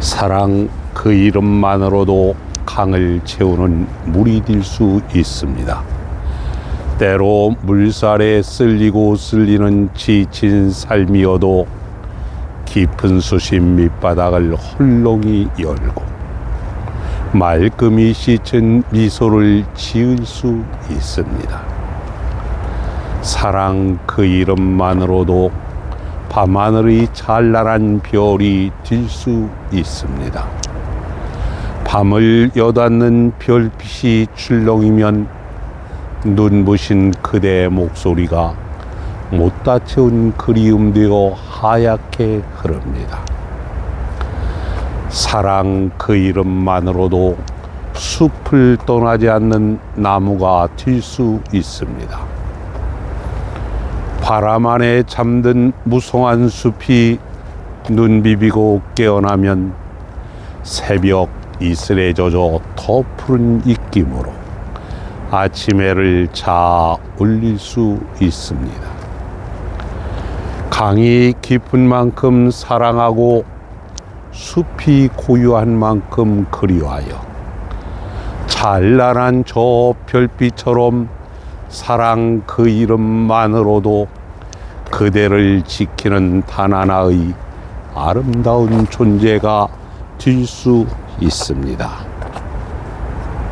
사랑 그 이름만으로도 강을 채우는 물이 될 수 있습니다. 때로 물살에 쓸리고 쓸리는 지친 삶이어도 깊은 수심 밑바닥을 헐렁이 열고 말끔히 씻은 미소를 지을 수 있습니다. 사랑 그 이름만으로도 밤하늘의 찬란한 별이 될수 있습니다. 밤을 여닫는 별빛이 출렁이면 눈부신 그대의 목소리가 못다 채운 그리움 되어 하얗게 흐릅니다. 사랑 그 이름만으로도 숲을 떠나지 않는 나무가 될수 있습니다. 바람 안에 잠든 무성한 숲이 눈 비비고 깨어나면 새벽 이슬에 젖어 더 푸른 입김으로 아침 해를 자 올릴 수 있습니다. 강이 깊은 만큼 사랑하고 숲이 고요한 만큼 그리워하여 찬란한 저 별빛처럼 사랑 그 이름만으로도 그대를 지키는 단 하나의 아름다운 존재가 될 수 있습니다.